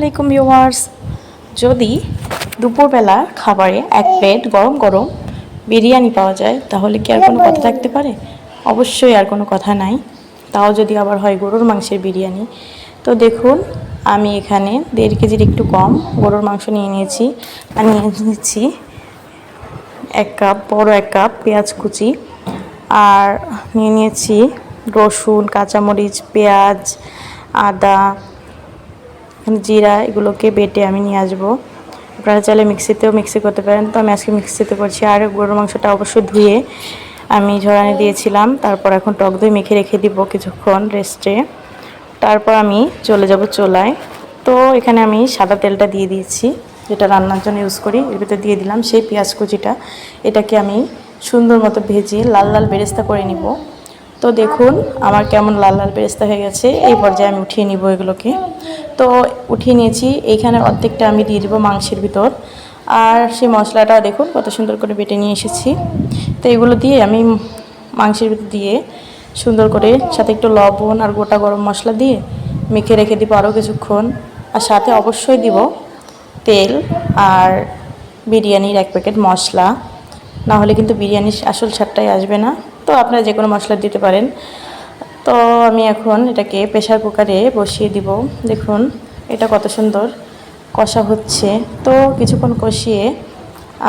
আলাইকুম ভিউয়ার্স। যদি দুপুরবেলা খাবারে এক প্লেট গরম গরম বিরিয়ানি পাওয়া যায় তাহলে কি আর কোনো কথা থাকতে পারে? অবশ্যই আর কোনো কথা নাই। তাও যদি আবার হয় গরুর মাংসের বিরিয়ানি। তো দেখুন আমি এখানে দেড় কেজির একটু কম গরুর মাংস নিয়ে নিয়েছি। আর নিয়ে নিয়েছি এক কাপ বড় এক কাপ পেঁয়াজ কুচি। আর নিয়ে নিয়েছি রসুন কাঁচামরিচ পেঁয়াজ আদা জিরা এগুলোকে বেটে আমি নিয়ে আসব। আপনারা চাইলে মিক্সিতেও মিক্সি করতে পারেন। তো আমি আজকে মিক্সিতে করছি। আর গরুর মাংসটা অবশ্যই ধুয়ে আমি ঝরানি দিয়েছিলাম। তারপর এখন টক দই মেখে রেখে দিব কিছুক্ষণ রেস্টে। তারপর আমি চলে যাব চোলায়। তো এখানে আমি সাদা তেলটা দিয়ে দিয়েছি, যেটা রান্নার জন্য ইউজ করি। এর ভিতরে দিয়ে দিলাম সেই পেঁয়াজ কুচিটা। এটাকে আমি সুন্দর মতো ভেজে লাল লাল বেরেস্তা করে নিব। তো দেখুন, আমার কেমন লাল লাল বেরেস্তা হয়ে গেছে। এই পর্যায়ে আমি উঠিয়ে নিব এগুলোকে। তো উঠিয়ে নিয়েছি। এইখানে অর্ধেকটা আমি দিয়ে দেবো মাংসের ভিতর। আর সেই মশলাটা দেখুন, কত সুন্দর করে বেটে নিয়ে এসেছি। তো এগুলো দিয়ে আমি মাংসের ভিতর দিয়ে সুন্দর করে সাথে একটু লবণ আর গোটা গরম মশলা দিয়ে মেখে রেখে দিব আরও কিছুক্ষণ। আর সাথে অবশ্যই দিব তেল আর বিরিয়ানির এক প্যাকেট মশলা। না হলে কিন্তু বিরিয়ানির আসল স্বাদটাই আসবে না। তো আপনারা যে কোনো মশলা দিতে পারেন। তো আমি এখন এটাকে প্রেশার কুকারে বসিয়ে দিব। দেখুন, এটা কত সুন্দর কষা হচ্ছে। তো কিছুক্ষণ কষিয়ে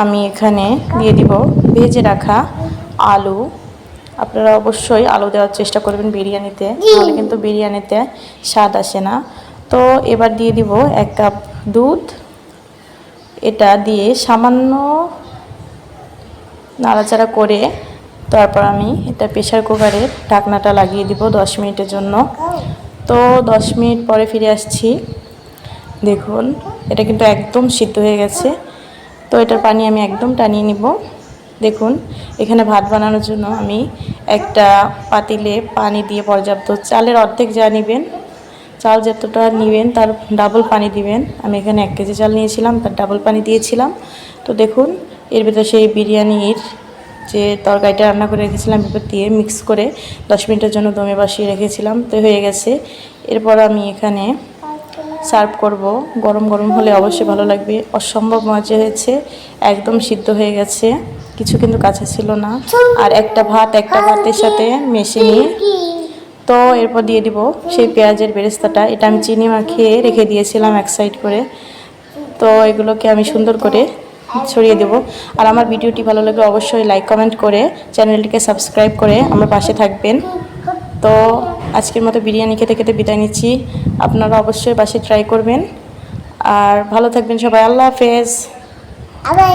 আমি এখানে দিয়ে দিব ভেজে রাখা আলু। আপনারা অবশ্যই আলু দেওয়ার চেষ্টা করবেন বিরিয়ানিতে, তাহলে কিন্তু বিরিয়ানিতে স্বাদ আসে না। তো এবার দিয়ে দিব এক কাপ দুধ। এটা দিয়ে সামান্য নাড়াচাড়া করে তারপর আমি এটা প্রেশার কুকারের ঢাকনাটা লাগিয়ে দিব দশ মিনিটের জন্য। তো দশ মিনিট পরে ফিরে আসছি। দেখুন, এটা কিন্তু একদম সিদ্ধ হয়ে গেছে। তো এটার পানি আমি একদম টানিয়ে নিব। দেখুন, এখানে ভাত বানানোর জন্য আমি একটা পাতিলে পানি দিয়ে পর্যাপ্ত চালের অর্ধেক যা নেবেন, চাল যতটা নেবেন তার ডাবল পানি দিবেন। আমি এখানে এক কেজি চাল নিয়েছিলাম, তার ডাবল পানি দিয়েছিলাম। তো দেখুন, এর ভিতরে সেই বিরিয়ানির যে তরকারিটা রান্না করে রেখেছিলাম, এরপর দিয়ে মিক্স করে দশ মিনিটের জন্য দমে বসিয়ে রেখেছিলাম। তো হয়ে গেছে। এরপর আমি এখানে সার্ভ করব। গরম গরম হলে অবশ্যই ভালো লাগবে। অসম্ভব মজা হয়েছে। একদম সিদ্ধ হয়ে গেছে। কিছু কিন্তু কাছে ছিল না। আর একটা ভাত, একটা ভাতের সাথে মেশে নিয়ে তো এরপর দিয়ে দিব সেই পেঁয়াজের বেরেস্তাটা। এটা আমি চিনি মাখিয়ে রেখে দিয়েছিলাম এক সাইড করে। তো এগুলোকে আমি সুন্দর করে ছড়িয়ে দেব। আর আমার ভিডিওটি ভালো লাগলে অবশ্যই লাইক কমেন্ট করে চ্যানেলটিকে সাবস্ক্রাইব করে আমার পাশে থাকবেন। তো আজকের মতো বিরিয়ানি খেতে খেতে বিদায় নিচ্ছি। আপনারা অবশ্যই বাসে ট্রাই করবেন। আর ভালো থাকবেন সবাই। আল্লাহ হাফেজ। আবার